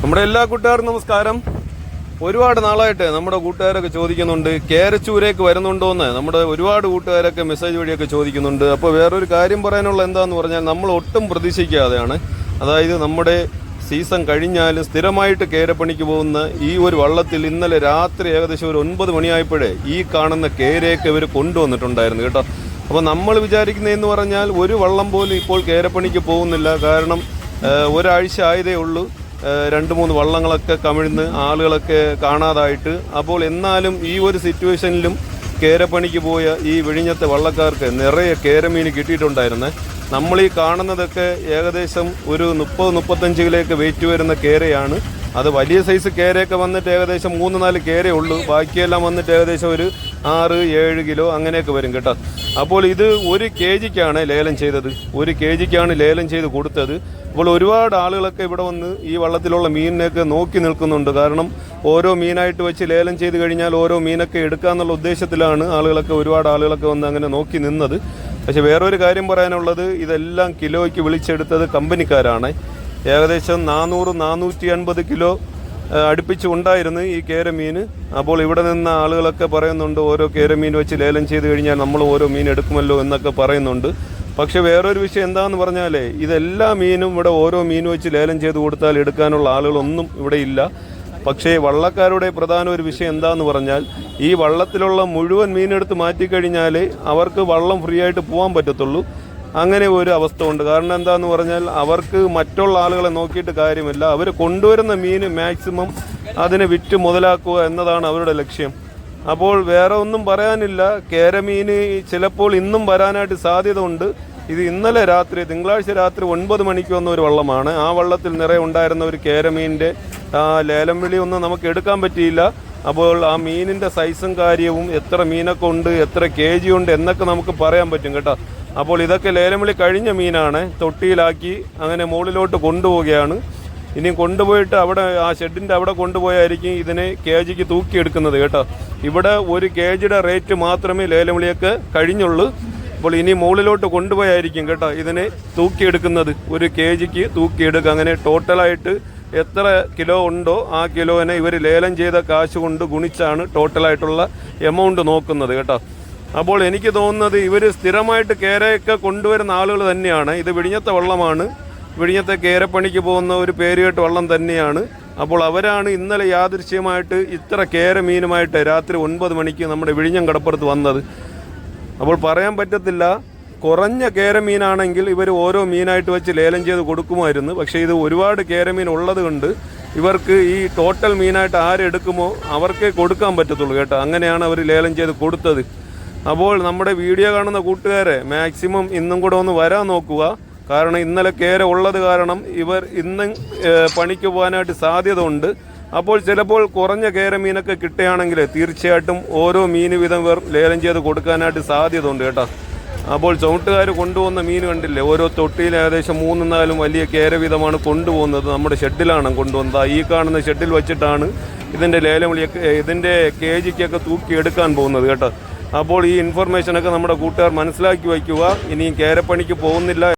നമ്മുടെ എല്ലാ കൂട്ടുകാർക്കും നമസ്കാരം. ഒരുപാട് നാളായിട്ട് നമ്മുടെ കൂട്ടുകാരൊക്കെ ചോദിക്കുന്നുണ്ട് കേരച്ചൂരേക്ക് വരുന്നുണ്ടോ എന്ന്. നമ്മുടെ ഒരുപാട് കൂട്ടുകാരൊക്കെ മെസ്സേജ് വഴിയൊക്കെ ചോദിക്കുന്നുണ്ട്. അപ്പോൾ വേറൊരു കാര്യം പറയാനുള്ള എന്താന്ന് പറഞ്ഞാൽ നമ്മൾ ഒട്ടും പ്രതീക്ഷിക്കാതെയാണ്. അതായത് നമ്മുടെ സീസൺ കഴിഞ്ഞാലും സ്ഥിരമായിട്ട് കേരപ്പണിക്ക് പോകുന്ന ഈ ഒരു വള്ളത്തിൽ ഇന്നലെ രാത്രി ഏകദേശം ഒരു ഒൻപത് മണിയായപ്പോഴേ ഈ കാണുന്ന കേരയൊക്കെ ഇവർ കൊണ്ടുവന്നിട്ടുണ്ടായിരുന്നു കേട്ടോ. അപ്പോൾ നമ്മൾ വിചാരിക്കുന്നതെന്ന് പറഞ്ഞാൽ ഒരു വള്ളം പോലും ഇപ്പോൾ കേരപ്പണിക്ക് പോകുന്നില്ല. കാരണം ഒരാഴ്ച ആയതേ ഉള്ളൂ. രണ്ട് മൂന്ന് വള്ളങ്ങളൊക്കെ കമിഴ്ന്ന് ആളുകളൊക്കെ കാണാതായിട്ട്. അപ്പോൾ എന്നാലും ഈ ഒരു സിറ്റുവേഷനിലും കേരപ്പണിക്ക് പോയ ഈ വിഴിഞ്ഞത്തെ വള്ളക്കാർക്ക് നിറയെ കേരമീൻ കിട്ടിയിട്ടുണ്ടായിരുന്നേ. നമ്മൾ ഈ കാണുന്നതൊക്കെ ഏകദേശം ഒരു മുപ്പത് മുപ്പത്തഞ്ച് കിലോയൊക്കെ വെയിറ്റ് വരുന്ന കേരയാണ്. അത് വലിയ സൈസ് കേരയൊക്കെ വന്നിട്ട് ഏകദേശം മൂന്ന് നാല് കേരയേ ഉള്ളൂ. ബാക്കിയെല്ലാം വന്നിട്ട് ഏകദേശം ഒരു ആറ് ഏഴ് കിലോ അങ്ങനെയൊക്കെ വരും കേട്ടോ. അപ്പോൾ ഇത് ഒരു കെ ജിക്കാണ് ലേലം ചെയ്തത്. ഒരു കെ ജിക്കാണ് ലേലം ചെയ്ത് കൊടുത്തത്. അപ്പോൾ ഒരുപാട് ആളുകളൊക്കെ ഇവിടെ വന്ന് ഈ വള്ളത്തിലുള്ള മീനിനെയൊക്കെ നോക്കി നിൽക്കുന്നുണ്ട്. കാരണം ഓരോ മീനായിട്ട് വെച്ച് ലേലം ചെയ്ത് കഴിഞ്ഞാൽ ഓരോ മീനൊക്കെ എടുക്കാന്നുള്ള ഉദ്ദേശത്തിലാണ് ആളുകളൊക്കെ ഒരുപാട് ആളുകളൊക്കെ വന്ന് അങ്ങനെ നോക്കി നിന്നത്. പക്ഷെ വേറൊരു കാര്യം പറയാനുള്ളത് ഇതെല്ലാം കിലോയ്ക്ക് വിളിച്ചെടുത്തത് കമ്പനിക്കാരാണ്. ഏകദേശം നാനൂറ് നാനൂറ്റി അൻപത് കിലോ അടുപ്പിച്ചുണ്ടായിരുന്നു ഈ കേരമീൻ അപ്പോൾ ഇവിടെ നിന്ന ആളുകളൊക്കെ പറയുന്നുണ്ട് ഓരോ കേരമീൻ വെച്ച് ലേലം ചെയ്ത് കഴിഞ്ഞാൽ നമ്മൾ ഓരോ മീൻ എടുക്കുമല്ലോ എന്നൊക്കെ പറയുന്നുണ്ട്. പക്ഷേ വേറൊരു വിഷയം എന്താന്ന് പറഞ്ഞാലേ ഇതെല്ലാ മീനും ഇവിടെ ഓരോ മീൻ വെച്ച് ലേലം ചെയ്ത് കൊടുത്താൽ എടുക്കാനുള്ള ആളുകളൊന്നും ഇവിടെ ഇല്ല. പക്ഷേ വള്ളക്കാരുടെ പ്രധാന ഒരു വിഷയം എന്താന്ന് പറഞ്ഞാൽ ഈ വള്ളത്തിലുള്ള മുഴുവൻ മീനെടുത്ത് മാറ്റിക്കഴിഞ്ഞാൽ അവർക്ക് വള്ളം ഫ്രീ ആയിട്ട് പോകാൻ പറ്റത്തുള്ളൂ. അങ്ങനെ ഒരു അവസ്ഥ ഉണ്ട്. കാരണം എന്താന്ന് പറഞ്ഞാൽ അവർക്ക് മറ്റുള്ള ആളുകളെ നോക്കിയിട്ട് കാര്യമില്ല. അവർ കൊണ്ടുവരുന്ന മീൻ മാക്സിമം അതിനെ വിറ്റ് മുതലാക്കുക എന്നതാണ് അവരുടെ ലക്ഷ്യം. അപ്പോൾ വേറെ ഒന്നും പറയാനില്ല. കേരമീൻ ചിലപ്പോൾ ഇന്നും വരാനായിട്ട് സാധ്യത ഉണ്ട്. ഇത് ഇന്നലെ രാത്രി തിങ്കളാഴ്ച രാത്രി ഒൻപത് മണിക്ക് വന്ന ഒരു വള്ളമാണ്. ആ വള്ളത്തിൽ നിറയെ ഉണ്ടായിരുന്ന ഒരു കേരമീന്റെ ആ, ലേലം വിളി ഒന്നും നമുക്ക് എടുക്കാൻ പറ്റിയില്ല. അപ്പോൾ ആ മീനിന്റെ സൈസും കാര്യവും എത്ര മീനൊക്കെ ഉണ്ട് എത്ര കെ ജി ഉണ്ട് എന്നൊക്കെ നമുക്ക് പറയാൻ പറ്റും കേട്ടോ. അപ്പോൾ ഇതൊക്കെ ലേലം വിളി കഴിഞ്ഞ മീനാണ്. തൊട്ടിയിലാക്കി അങ്ങനെ മുകളിലോട്ട് കൊണ്ടുപോവുകയാണ്. ഇനി കൊണ്ടുപോയിട്ട് അവിടെ ആ ഷെഡിന്റെ അവിടെ കൊണ്ടുപോയായിരിക്കും ഇതിനെ കെ ജിക്ക് തൂക്കിയെടുക്കുന്നത് കേട്ടോ. ഇവിടെ ഒരു കെ ജിയുടെ റേറ്റ് മാത്രമേ ലേലം വിളിയൊക്കെ കഴിഞ്ഞുള്ളൂ. അപ്പോൾ ഇനി മുകളിലോട്ട് കൊണ്ടുപോയായിരിക്കും കേട്ടോ ഇതിനെ തൂക്കിയെടുക്കുന്നത്. ഒരു കെ ജിക്ക് തൂക്കിയെടുക്കുക. അങ്ങനെ ടോട്ടലായിട്ട് എത്ര കിലോ ഉണ്ടോ ആ കിലോനെ ഇവർ ലേലം ചെയ്ത കാശ് കൊണ്ട് ഗുണിച്ചാണ് ടോട്ടലായിട്ടുള്ള എമൗണ്ട് നോക്കുന്നത് കേട്ടോ. അപ്പോൾ എനിക്ക് തോന്നുന്നത് ഇവർ സ്ഥിരമായിട്ട് കേരയൊക്കെ കൊണ്ടുവരുന്ന ആളുകൾ തന്നെയാണ്. ഇത് വിഴിഞ്ഞത്തെ വള്ളമാണ്. വിഴിഞ്ഞത്തെ കേരപ്പണിക്ക് പോകുന്ന ഒരു പേരുകേട്ട് വള്ളം തന്നെയാണ്. അപ്പോൾ അവരാണ് ഇന്നലെ യാദൃശ്യമായിട്ട് ഇത്ര കേര മീനുമായിട്ട് രാത്രി ഒൻപത് മണിക്ക് നമ്മുടെ വിഴിഞ്ഞം കടപ്പുറത്ത് വന്നത്. അപ്പോൾ പറയാൻ പറ്റത്തില്ല. കുറഞ്ഞ കേരമീനാണെങ്കിൽ ഇവർ ഓരോ മീനായിട്ട് വെച്ച് ലേലം ചെയ്ത് കൊടുക്കുമായിരുന്നു. പക്ഷേ ഇത് ഒരുപാട് കേരമീൻ ഉള്ളത് കൊണ്ട് ഇവർക്ക് ഈ ടോട്ടൽ മീനായിട്ട് ആരെടുക്കുമോ അവർക്കേ കൊടുക്കാൻ പറ്റത്തുള്ളൂ കേട്ടോ. അങ്ങനെയാണ് അവർ ലേലം ചെയ്ത് കൊടുത്തത്. അപ്പോൾ നമ്മുടെ വീഡിയോ കാണുന്ന കൂട്ടുകാരെ മാക്സിമം ഇന്നും കൂടെ ഒന്ന് വരാൻ നോക്കുക. കാരണം ഇന്നലെ കേര ഉള്ളത് കാരണം ഇവർ ഇന്നും പണിക്ക് പോകാനായിട്ട് സാധ്യത ഉണ്ട് അപ്പോൾ ചിലപ്പോൾ കുറഞ്ഞ കേര മീനൊക്കെ കിട്ടുകയാണെങ്കിൽ തീർച്ചയായിട്ടും ഓരോ മീൻ വീതം ഇവർ ലേലം ചെയ്ത് കൊടുക്കാനായിട്ട് സാധ്യത ഉണ്ട് കേട്ടോ. അപ്പോൾ ചവിട്ടുകാർ കൊണ്ടുപോകുന്ന മീൻ കണ്ടില്ലേ ഓരോ തൊട്ടിയിൽ ഏകദേശം മൂന്നും നാലും വലിയ കേര വീതമാണ് കൊണ്ടുപോകുന്നത്. നമ്മുടെ ഷെഡിലാണ് കൊണ്ടുവന്നത് ആ ഈ കാണുന്ന ഷെഡിൽ വെച്ചിട്ടാണ് ഇതിന്റെ ലേലം ഇതിന്റെ കെ ജിക്കൊക്കെ തൂക്കി എടുക്കാൻ പോകുന്നത് കേട്ടോ. അപ്പോൾ ഈ ഇൻഫർമേഷനൊക്കെ നമ്മുടെ കൂട്ടുകാർ മനസ്സിലാക്കി വയ്ക്കുക. ഇനിയും കേരപ്പണിക്ക് പോകുന്നില്ല